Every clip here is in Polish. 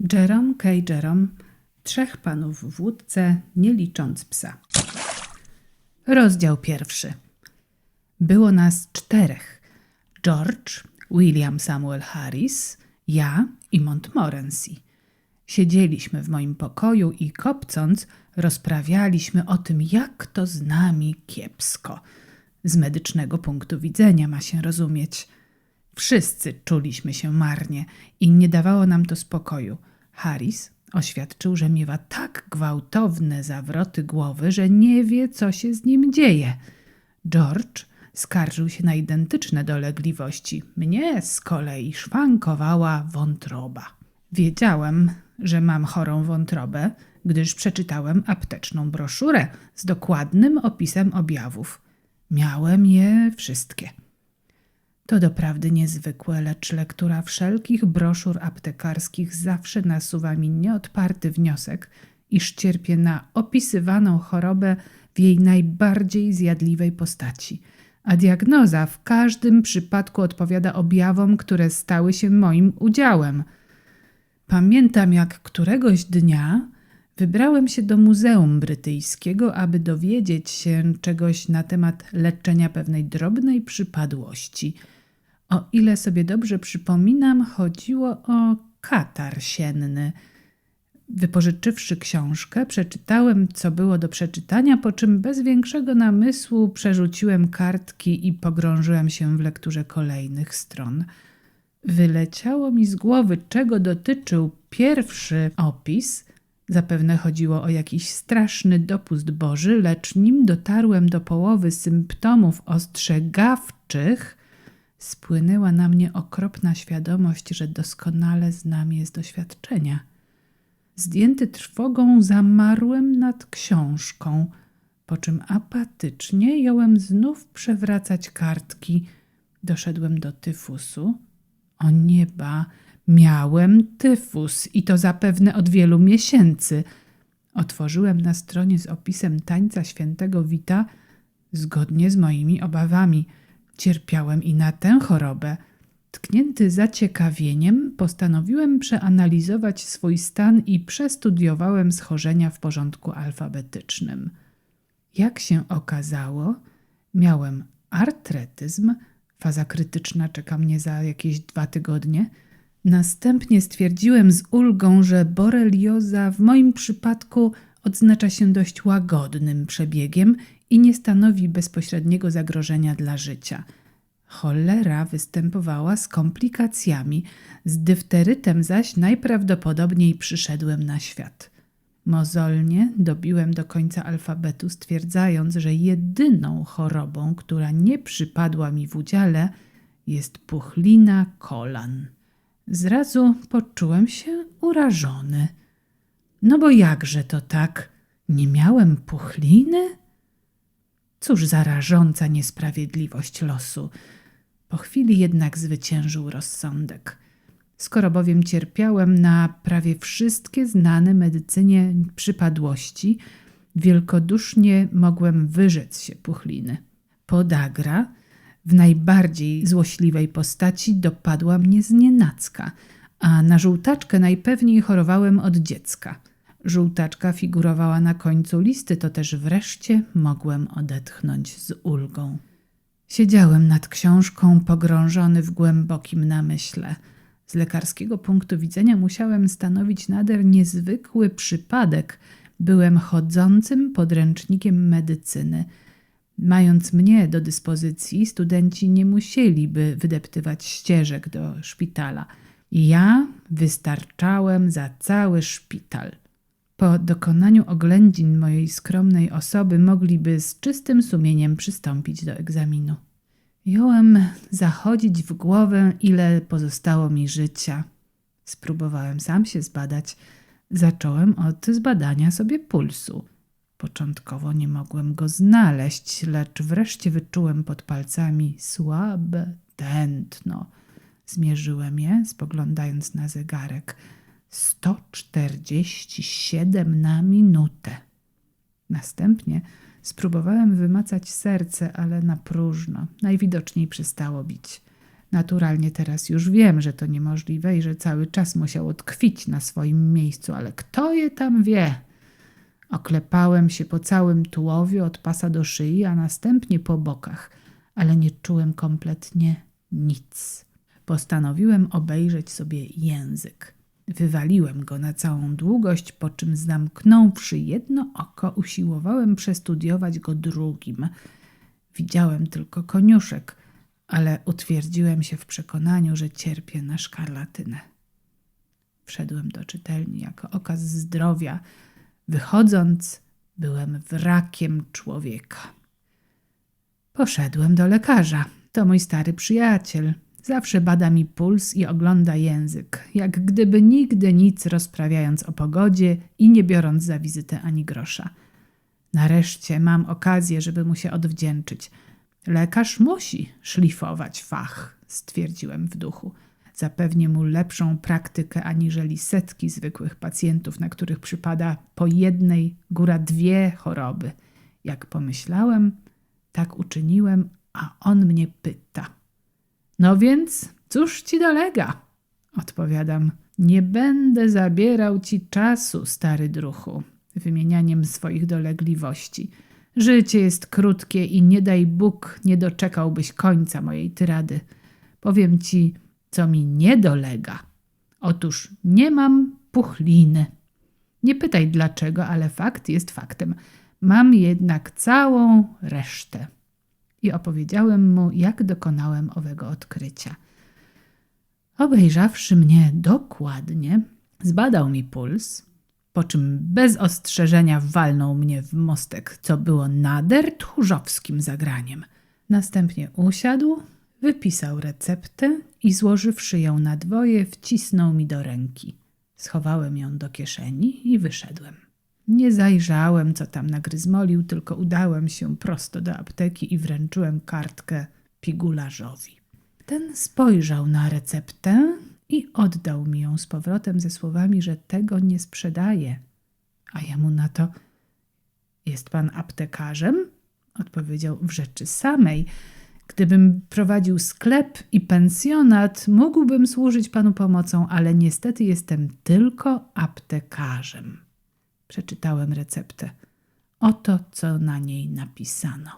Jerome K. Jerome, trzech panów w łódce, nie licząc psa. Rozdział pierwszy. Było nas czterech. George, William Samuel Harris, ja i Montmorency. Siedzieliśmy w moim pokoju i kopcąc, rozprawialiśmy o tym, jak to z nami kiepsko. Z medycznego punktu widzenia ma się rozumieć. Wszyscy czuliśmy się marnie i nie dawało nam to spokoju. Harris oświadczył, że miewa tak gwałtowne zawroty głowy, że nie wie, co się z nim dzieje. George skarżył się na identyczne dolegliwości. Mnie z kolei szwankowała wątroba. Wiedziałem, że mam chorą wątrobę, gdyż przeczytałem apteczną broszurę z dokładnym opisem objawów. Miałem je wszystkie. To doprawdy niezwykłe, lecz lektura wszelkich broszur aptekarskich zawsze nasuwa mi nieodparty wniosek, iż cierpię na opisywaną chorobę w jej najbardziej zjadliwej postaci, a diagnoza w każdym przypadku odpowiada objawom, które stały się moim udziałem. Pamiętam, jak któregoś dnia wybrałem się do Muzeum Brytyjskiego, aby dowiedzieć się czegoś na temat leczenia pewnej drobnej przypadłości – o ile sobie dobrze przypominam, chodziło o katar sienny. Wypożyczywszy książkę, przeczytałem, co było do przeczytania, po czym bez większego namysłu przerzuciłem kartki i pogrążyłem się w lekturze kolejnych stron. Wyleciało mi z głowy, czego dotyczył pierwszy opis. Zapewne chodziło o jakiś straszny dopust Boży, lecz nim dotarłem do połowy symptomów ostrzegawczych, spłynęła na mnie okropna świadomość, że doskonale znam je z doświadczenia. Zdjęty trwogą zamarłem nad książką, po czym apatycznie jąłem znów przewracać kartki. Doszedłem do tyfusu. O nieba, miałem tyfus i to zapewne od wielu miesięcy. Otworzyłem na stronie z opisem tańca świętego Wita zgodnie z moimi obawami – Cierpiałem i na tę chorobę. Tknięty zaciekawieniem, postanowiłem przeanalizować swój stan i przestudiowałem schorzenia w porządku alfabetycznym. Jak się okazało, miałem artretyzm, faza krytyczna czeka mnie za jakieś dwa tygodnie. Następnie stwierdziłem z ulgą, że borelioza w moim przypadku odznacza się dość łagodnym przebiegiem i nie stanowi bezpośredniego zagrożenia dla życia. Cholera występowała z komplikacjami, z dyfterytem zaś najprawdopodobniej przyszedłem na świat. Mozolnie dobiłem do końca alfabetu, stwierdzając, że jedyną chorobą, która nie przypadła mi w udziale, jest puchlina kolan. Zrazu poczułem się urażony. No bo jakże to tak? Nie miałem puchliny? Cóż za rażąca niesprawiedliwość losu. Po chwili jednak zwyciężył rozsądek. Skoro bowiem cierpiałem na prawie wszystkie znane medycynie przypadłości, wielkodusznie mogłem wyrzec się puchliny. Podagra w najbardziej złośliwej postaci dopadła mnie znienacka, a na żółtaczkę najpewniej chorowałem od dziecka – Żółtaczka figurowała na końcu listy, to też wreszcie mogłem odetchnąć z ulgą. Siedziałem nad książką, pogrążony w głębokim namyśle. Z lekarskiego punktu widzenia musiałem stanowić nader niezwykły przypadek. Byłem chodzącym podręcznikiem medycyny. Mając mnie do dyspozycji, studenci nie musieliby wydeptywać ścieżek do szpitala. Ja wystarczałem za cały szpital. Po dokonaniu oględzin mojej skromnej osoby mogliby z czystym sumieniem przystąpić do egzaminu. Jąłem zachodzić w głowę, ile pozostało mi życia. Spróbowałem sam się zbadać. Zacząłem od zbadania sobie pulsu. Początkowo nie mogłem go znaleźć, lecz wreszcie wyczułem pod palcami słabe tętno. Zmierzyłem je, spoglądając na zegarek – 147 na minutę. Następnie spróbowałem wymacać serce, ale na próżno. Najwidoczniej przestało bić. Naturalnie teraz już wiem, że to niemożliwe i że cały czas musiał tkwić na swoim miejscu, ale kto je tam wie? Oklepałem się po całym tułowiu od pasa do szyi, a następnie po bokach, ale nie czułem kompletnie nic. Postanowiłem obejrzeć sobie język. Wywaliłem go na całą długość, po czym zamknąwszy jedno oko, usiłowałem przestudiować go drugim. Widziałem tylko koniuszek, ale utwierdziłem się w przekonaniu, że cierpię na szkarlatynę. Wszedłem do czytelni jako okaz zdrowia. Wychodząc, byłem wrakiem człowieka. Poszedłem do lekarza. To mój stary przyjaciel. Zawsze bada mi puls i ogląda język, jak gdyby nigdy nic rozprawiając o pogodzie i nie biorąc za wizytę ani grosza. Nareszcie mam okazję, żeby mu się odwdzięczyć. Lekarz musi szlifować fach, stwierdziłem w duchu. Zapewnię mu lepszą praktykę aniżeli setki zwykłych pacjentów, na których przypada po jednej, góra dwie choroby. Jak pomyślałem, tak uczyniłem, a on mnie pyta. No więc, cóż ci dolega? Odpowiadam. Nie będę zabierał ci czasu, stary druchu, wymienianiem swoich dolegliwości. Życie jest krótkie i nie daj Bóg, nie doczekałbyś końca mojej tyrady. Powiem ci, co mi nie dolega. Otóż nie mam puchliny. Nie pytaj dlaczego, ale fakt jest faktem. Mam jednak całą resztę. I opowiedziałem mu, jak dokonałem owego odkrycia. Obejrzawszy mnie dokładnie, zbadał mi puls, po czym bez ostrzeżenia walnął mnie w mostek, co było nader tchórzowskim zagraniem. Następnie usiadł, wypisał receptę i złożywszy ją na dwoje, wcisnął mi do ręki. Schowałem ją do kieszeni i wyszedłem. Nie zajrzałem, co tam nagryzmolił, tylko udałem się prosto do apteki i wręczyłem kartkę pigularzowi. Ten spojrzał na receptę i oddał mi ją z powrotem ze słowami, że tego nie sprzedaje. A ja mu na to: Jest pan aptekarzem? Odpowiedział w rzeczy samej. Gdybym prowadził sklep i pensjonat, mógłbym służyć panu pomocą, ale niestety jestem tylko aptekarzem. Przeczytałem receptę. Oto, co na niej napisano.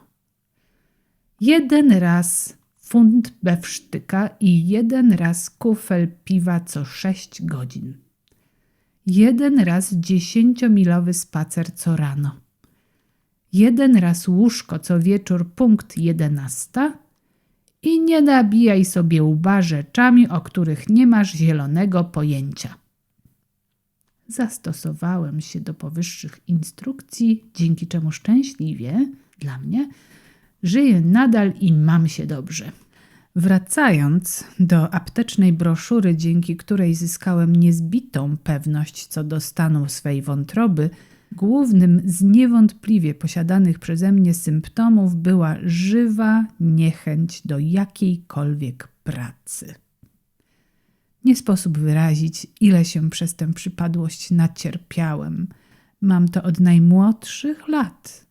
Jeden raz funt bewsztyka i jeden raz kufel piwa co sześć godzin. Jeden raz dziesięciomilowy spacer co rano. Jeden raz łóżko co wieczór punkt jedenasta i nie nabijaj sobie łba rzeczami, o których nie masz zielonego pojęcia. Zastosowałem się do powyższych instrukcji, dzięki czemu szczęśliwie dla mnie żyję nadal i mam się dobrze. Wracając do aptecznej broszury, dzięki której zyskałem niezbitą pewność co do stanu swej wątroby, głównym z niewątpliwie posiadanych przeze mnie symptomów była żywa niechęć do jakiejkolwiek pracy. Nie sposób wyrazić, ile się przez tę przypadłość nacierpiałem. Mam to od najmłodszych lat.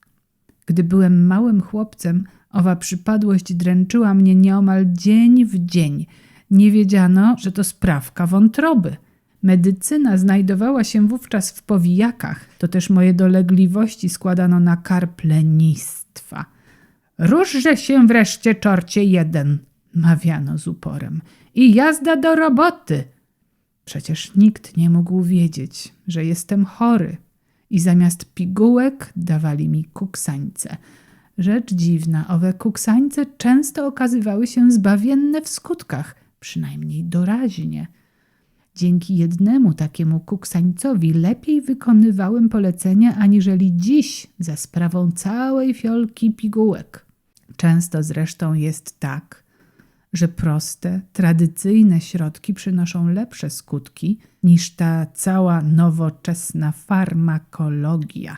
Gdy byłem małym chłopcem, owa przypadłość dręczyła mnie nieomal dzień w dzień. Nie wiedziano, że to sprawka wątroby. Medycyna znajdowała się wówczas w powijakach, to też moje dolegliwości składano na karp lenistwa. Różże się wreszcie, czorcie jeden, mawiano z uporem, i jazda do roboty. Przecież nikt nie mógł wiedzieć, że jestem chory i zamiast pigułek dawali mi kuksańce. Rzecz dziwna, owe kuksańce często okazywały się zbawienne w skutkach, przynajmniej doraźnie. Dzięki jednemu takiemu kuksańcowi lepiej wykonywałem polecenia aniżeli dziś za sprawą całej fiolki pigułek. Często zresztą jest tak, że proste, tradycyjne środki przynoszą lepsze skutki niż ta cała nowoczesna farmakologia.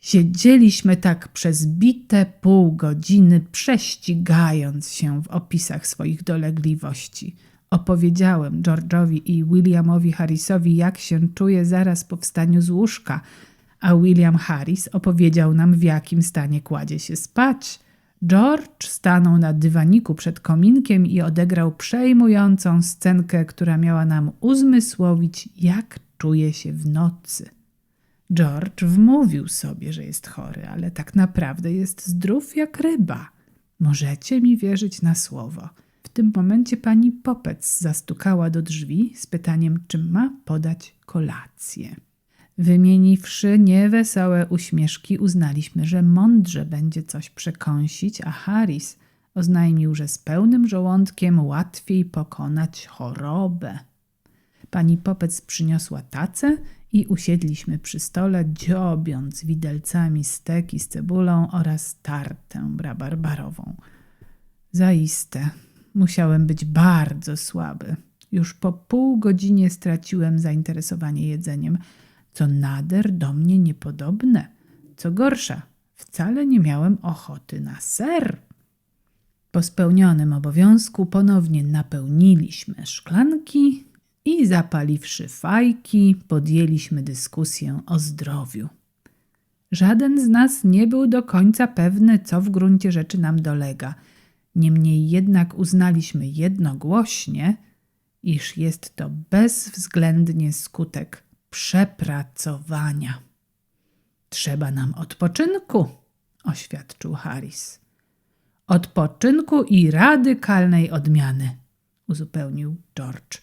Siedzieliśmy tak przez bite pół godziny, prześcigając się w opisach swoich dolegliwości. Opowiedziałem George'owi i Williamowi Harrisowi, jak się czuję zaraz po wstaniu z łóżka, a William Harris opowiedział nam, w jakim stanie kładzie się spać George stanął na dywaniku przed kominkiem i odegrał przejmującą scenkę, która miała nam uzmysłowić, jak czuje się w nocy. George wmówił sobie, że jest chory, ale tak naprawdę jest zdrów jak ryba. Możecie mi wierzyć na słowo. W tym momencie pani Popec zastukała do drzwi z pytaniem, czy ma podać kolację. Wymieniwszy niewesołe uśmieszki, uznaliśmy, że mądrze będzie coś przekąsić, a Harris oznajmił, że z pełnym żołądkiem łatwiej pokonać chorobę. Pani Popec przyniosła tacę i usiedliśmy przy stole, dziobiąc widelcami steki z cebulą oraz tartę rabarbarową. Zaiste, musiałem być bardzo słaby. Już po pół godzinie straciłem zainteresowanie jedzeniem, co nader do mnie niepodobne. Co gorsza, wcale nie miałem ochoty na ser. Po spełnionym obowiązku ponownie napełniliśmy szklanki i zapaliwszy fajki, podjęliśmy dyskusję o zdrowiu. Żaden z nas nie był do końca pewny, co w gruncie rzeczy nam dolega. Niemniej jednak uznaliśmy jednogłośnie, iż jest to bezwzględnie skutek przepracowania. Trzeba nam odpoczynku, oświadczył Harris. Odpoczynku i radykalnej odmiany, uzupełnił George.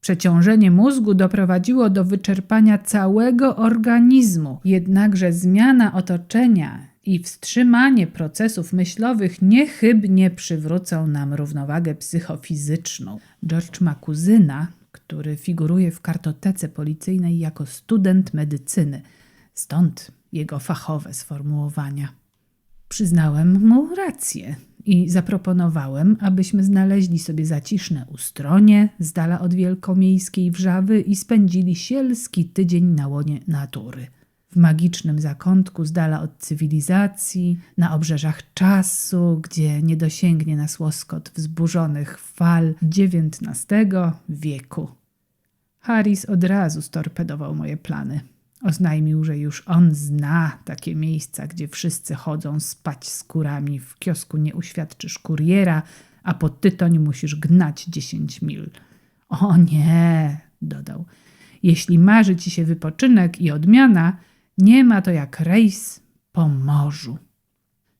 Przeciążenie mózgu doprowadziło do wyczerpania całego organizmu, jednakże zmiana otoczenia i wstrzymanie procesów myślowych niechybnie przywrócą nam równowagę psychofizyczną. George ma kuzyna, który figuruje w kartotece policyjnej jako student medycyny, stąd jego fachowe sformułowania. Przyznałem mu rację i zaproponowałem, abyśmy znaleźli sobie zaciszne ustronie z dala od wielkomiejskiej wrzawy i spędzili sielski tydzień na łonie natury. W magicznym zakątku z dala od cywilizacji, na obrzeżach czasu, gdzie nie dosięgnie nas łoskot wzburzonych fal XIX wieku. Harris od razu storpedował moje plany. Oznajmił, że już on zna takie miejsca, gdzie wszyscy chodzą spać skórami. W kiosku nie uświadczysz kuriera, a po tytoń musisz gnać dziesięć mil. O nie, dodał. Jeśli marzy ci się wypoczynek i odmiana, nie ma to jak rejs po morzu.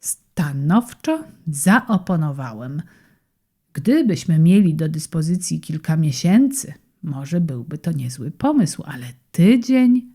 Stanowczo zaoponowałem. Gdybyśmy mieli do dyspozycji kilka miesięcy, może byłby to niezły pomysł, ale tydzień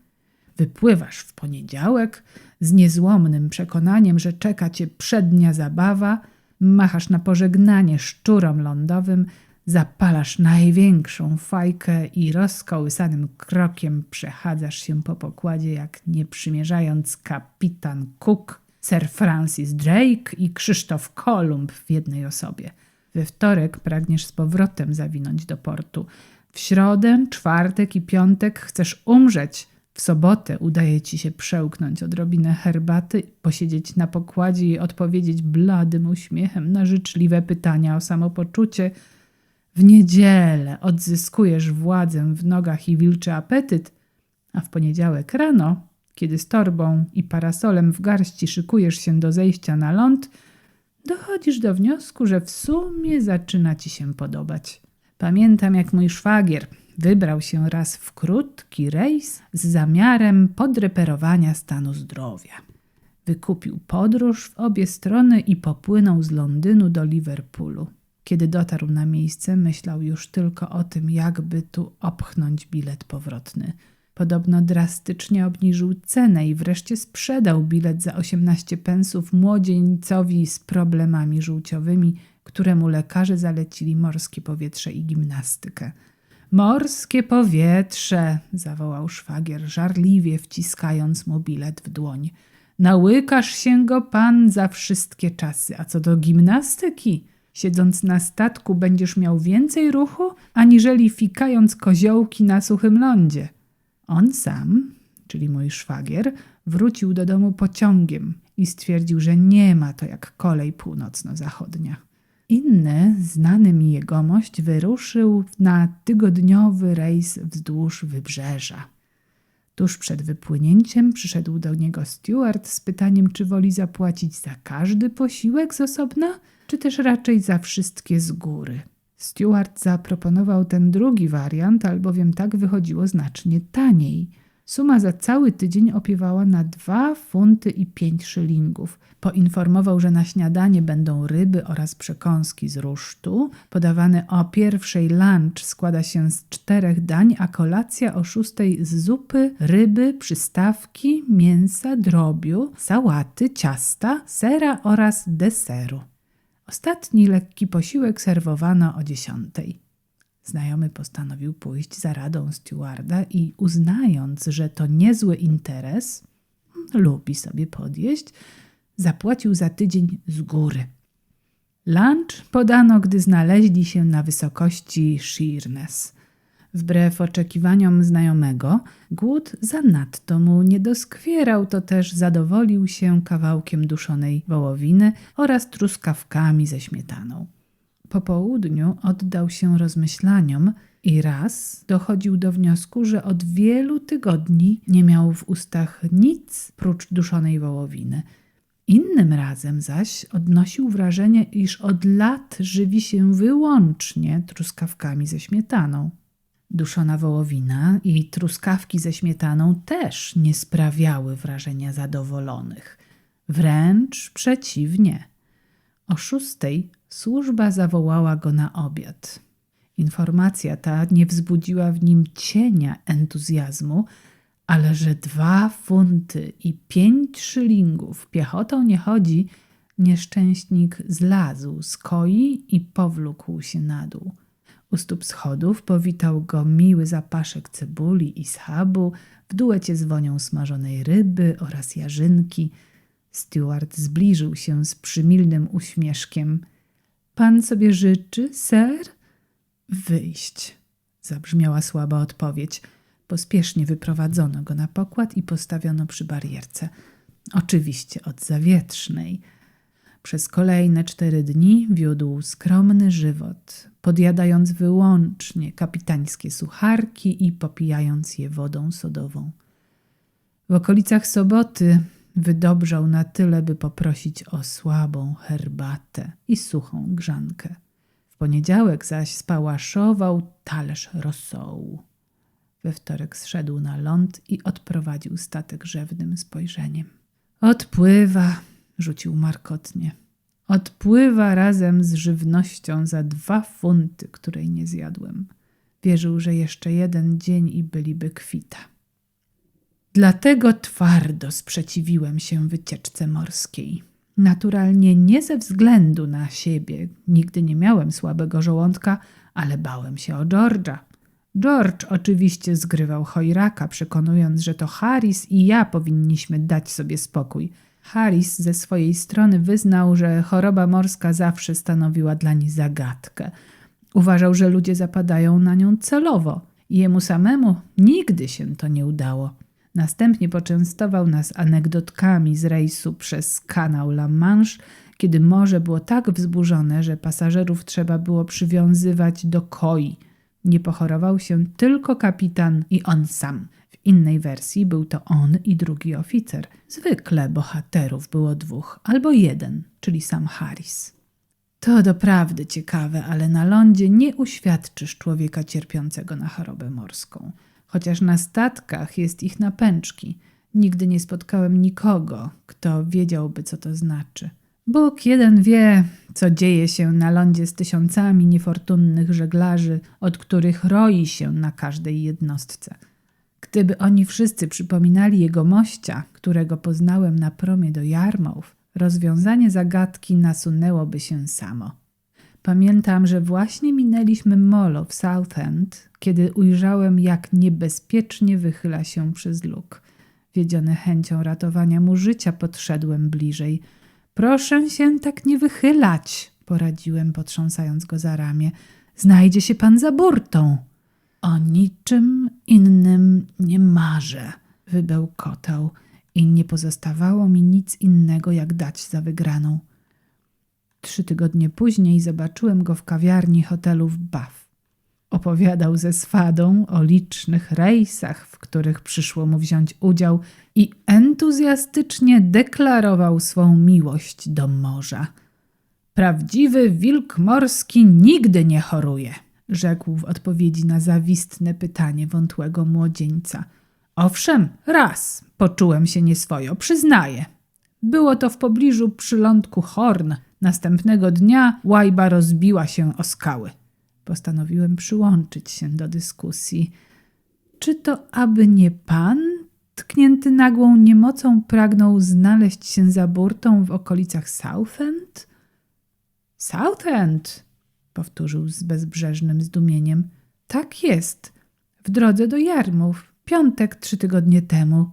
Wypływasz w poniedziałek z niezłomnym przekonaniem, że czeka cię przednia zabawa, machasz na pożegnanie szczurom lądowym, zapalasz największą fajkę i rozkołysanym krokiem przechadzasz się po pokładzie, jak nie przymierzając kapitan Cook, Sir Francis Drake i Krzysztof Kolumb w jednej osobie. We wtorek pragniesz z powrotem zawinąć do portu. W środę, czwartek i piątek chcesz umrzeć, w sobotę udaje ci się przełknąć odrobinę herbaty, posiedzieć na pokładzie i odpowiedzieć bladym uśmiechem na życzliwe pytania o samopoczucie. W niedzielę odzyskujesz władzę w nogach i wilczy apetyt, a w poniedziałek rano, kiedy z torbą i parasolem w garści szykujesz się do zejścia na ląd, dochodzisz do wniosku, że w sumie zaczyna ci się podobać. Pamiętam, jak mój szwagier, wybrał się raz w krótki rejs z zamiarem podreperowania stanu zdrowia. Wykupił podróż w obie strony i popłynął z Londynu do Liverpoolu. Kiedy dotarł na miejsce, myślał już tylko o tym, jakby tu opchnąć bilet powrotny. Podobno drastycznie obniżył cenę i wreszcie sprzedał bilet za 18 pensów młodzieńcowi z problemami żółciowymi, któremu lekarze zalecili morskie powietrze i gimnastykę. Morskie powietrze, zawołał szwagier, żarliwie wciskając mu bilet w dłoń. Nałykasz się go pan za wszystkie czasy. A co do gimnastyki, siedząc na statku będziesz miał więcej ruchu, aniżeli fikając koziołki na suchym lądzie. On sam, czyli mój szwagier, wrócił do domu pociągiem i stwierdził, że nie ma to jak kolej północno-zachodnia. Inny, znany mi jegomość, wyruszył na tygodniowy rejs wzdłuż wybrzeża. Tuż przed wypłynięciem przyszedł do niego steward z pytaniem, czy woli zapłacić za każdy posiłek z osobna, czy też raczej za wszystkie z góry. Steward zaproponował ten drugi wariant, albowiem tak wychodziło znacznie taniej. Suma za cały tydzień opiewała na 2 funty i 5 szylingów. Poinformował, że na śniadanie będą ryby oraz przekąski z rusztu. Podawany o pierwszej lunch składa się z czterech dań, a kolacja o szóstej z zupy, ryby, przystawki, mięsa, drobiu, sałaty, ciasta, sera oraz deseru. Ostatni lekki posiłek serwowano o dziesiątej. Znajomy postanowił pójść za radą stewarda i uznając, że to niezły interes, lubi sobie podjeść, zapłacił za tydzień z góry. Lunch podano, gdy znaleźli się na wysokości Sheerness. Wbrew oczekiwaniom znajomego, głód zanadto mu nie doskwierał, to też zadowolił się kawałkiem duszonej wołowiny oraz truskawkami ze śmietaną. Po południu oddał się rozmyślaniom i raz dochodził do wniosku, że od wielu tygodni nie miał w ustach nic prócz duszonej wołowiny. Innym razem zaś odnosił wrażenie, iż od lat żywi się wyłącznie truskawkami ze śmietaną. Duszona wołowina i truskawki ze śmietaną też nie sprawiały wrażenia zadowolonych. Wręcz przeciwnie. O szóstej służba zawołała go na obiad. Informacja ta nie wzbudziła w nim cienia entuzjazmu, ale że dwa funty i pięć szylingów piechotą nie chodzi, nieszczęśnik zlazł z koi i powlókł się na dół. U stóp schodów powitał go miły zapaszek cebuli i schabu w duecie z wonią smażonej ryby oraz jarzynki. Steward zbliżył się z przymilnym uśmieszkiem. Pan sobie życzy, ser? Wyjść, zabrzmiała słaba odpowiedź. Pospiesznie wyprowadzono go na pokład i postawiono przy barierce. Oczywiście od zawietrznej. Przez kolejne cztery dni wiódł skromny żywot, podjadając wyłącznie kapitańskie sucharki i popijając je wodą sodową. W okolicach soboty wydobrzał na tyle, by poprosić o słabą herbatę i suchą grzankę. W poniedziałek zaś spałaszował talerz rosołu. We wtorek zszedł na ląd i odprowadził statek rzewnym spojrzeniem. Odpływa, rzucił markotnie. Odpływa razem z żywnością za dwa funty, której nie zjadłem. Wierzył, że jeszcze jeden dzień i byliby kwita. Dlatego twardo sprzeciwiłem się wycieczce morskiej. Naturalnie nie ze względu na siebie, nigdy nie miałem słabego żołądka, ale bałem się o George'a. George oczywiście zgrywał chojraka, przekonując, że to Harris i ja powinniśmy dać sobie spokój. Harris ze swojej strony wyznał, że choroba morska zawsze stanowiła dla niej zagadkę. Uważał, że ludzie zapadają na nią celowo. Jemu samemu nigdy się to nie udało. Następnie poczęstował nas anegdotkami z rejsu przez kanał La Manche, kiedy morze było tak wzburzone, że pasażerów trzeba było przywiązywać do koi. Nie pochorował się tylko kapitan i on sam. Innej wersji był to on i drugi oficer. Zwykle bohaterów było dwóch, albo jeden, czyli sam Harris. To doprawdy ciekawe, ale na lądzie nie uświadczysz człowieka cierpiącego na chorobę morską. Chociaż na statkach jest ich na pęczki. Nigdy nie spotkałem nikogo, kto wiedziałby, co to znaczy. Bóg jeden wie, co dzieje się na lądzie z tysiącami niefortunnych żeglarzy, od których roi się na każdej jednostce. Gdyby oni wszyscy przypominali jego mościa, którego poznałem na promie do Jarmów, rozwiązanie zagadki nasunęłoby się samo. Pamiętam, że właśnie minęliśmy molo w Southend, kiedy ujrzałem, jak niebezpiecznie wychyla się przez luk. Wiedziony chęcią ratowania mu życia, podszedłem bliżej. Proszę się tak nie wychylać, poradziłem, potrząsając go za ramię. Znajdzie się pan za burtą. O niczym innym nie marzę, wybełkotał i nie pozostawało mi nic innego, jak dać za wygraną. Trzy tygodnie później zobaczyłem go w kawiarni hotelu w Bath. Opowiadał ze swadą o licznych rejsach, w których przyszło mu wziąć udział i entuzjastycznie deklarował swą miłość do morza. Prawdziwy wilk morski nigdy nie choruje, rzekł w odpowiedzi na zawistne pytanie wątłego młodzieńca. Owszem, raz poczułem się nieswojo, przyznaję. Było to w pobliżu przylądku Horn. Następnego dnia łajba rozbiła się o skały. Postanowiłem przyłączyć się do dyskusji. Czy to aby nie pan, tknięty nagłą niemocą, pragnął znaleźć się za burtą w okolicach Southend? Southend, powtórzył z bezbrzeżnym zdumieniem. Tak jest, w drodze do Jarmów, piątek trzy tygodnie temu.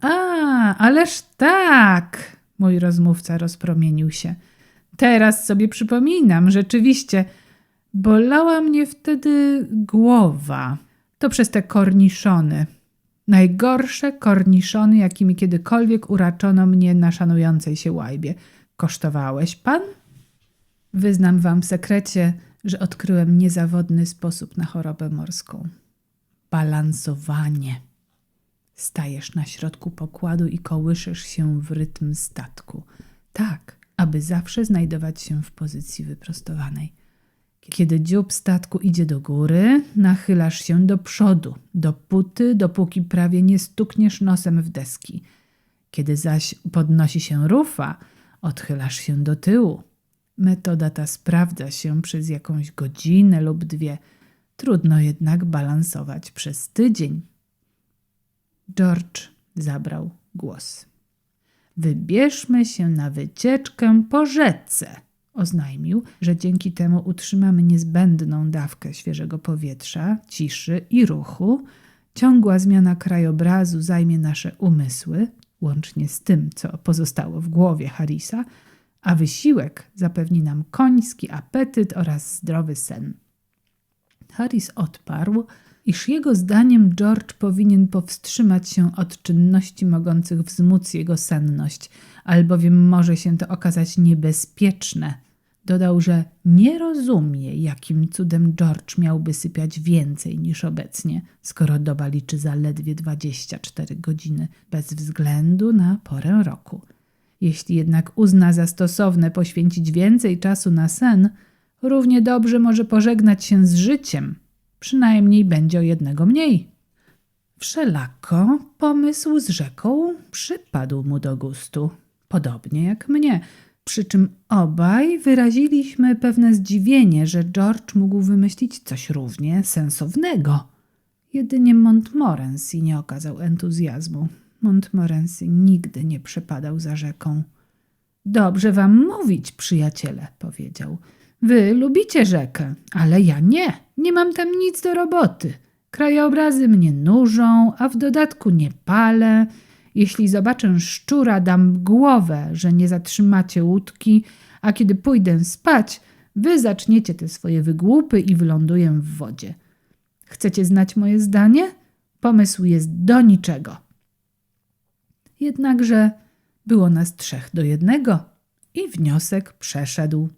A, ależ tak! Mój rozmówca rozpromienił się. Teraz sobie przypominam, rzeczywiście, bolała mnie wtedy głowa. To przez te korniszony. Najgorsze korniszony, jakimi kiedykolwiek uraczono mnie na szanującej się łajbie. Kosztowałeś pan? Wyznam wam w sekrecie, że odkryłem niezawodny sposób na chorobę morską. Balansowanie. Stajesz na środku pokładu i kołyszysz się w rytm statku. Tak, aby zawsze znajdować się w pozycji wyprostowanej. Kiedy dziób statku idzie do góry, nachylasz się do przodu, dopóty, dopóki prawie nie stukniesz nosem w deski. Kiedy zaś podnosi się rufa, odchylasz się do tyłu. Metoda ta sprawdza się przez jakąś godzinę lub dwie. Trudno jednak balansować przez tydzień. George zabrał głos. Wybierzmy się na wycieczkę po rzece. Oznajmił, że dzięki temu utrzymamy niezbędną dawkę świeżego powietrza, ciszy i ruchu. Ciągła zmiana krajobrazu zajmie nasze umysły, łącznie z tym, co pozostało w głowie Harrisa, a wysiłek zapewni nam koński apetyt oraz zdrowy sen. Harris odparł, iż jego zdaniem George powinien powstrzymać się od czynności mogących wzmóc jego senność, albowiem może się to okazać niebezpieczne. Dodał, że nie rozumie, jakim cudem George miałby sypiać więcej niż obecnie, skoro doba liczy zaledwie 24 godziny, bez względu na porę roku. Jeśli jednak uzna za stosowne poświęcić więcej czasu na sen, równie dobrze może pożegnać się z życiem. Przynajmniej będzie o jednego mniej. Wszelako pomysł z rzeką przypadł mu do gustu, podobnie jak mnie, przy czym obaj wyraziliśmy pewne zdziwienie, że George mógł wymyślić coś równie sensownego. Jedynie Montmorency nie okazał entuzjazmu. Montmorency nigdy nie przepadał za rzeką. Dobrze wam mówić, przyjaciele, powiedział. Wy lubicie rzekę, ale ja nie. Nie mam tam nic do roboty. Krajobrazy mnie nużą, a w dodatku nie palę. Jeśli zobaczę szczura, dam głowę, że nie zatrzymacie łódki, a kiedy pójdę spać, wy zaczniecie te swoje wygłupy i wyląduję w wodzie. Chcecie znać moje zdanie? Pomysł jest do niczego. Jednakże było nas trzech do jednego i wniosek przeszedł.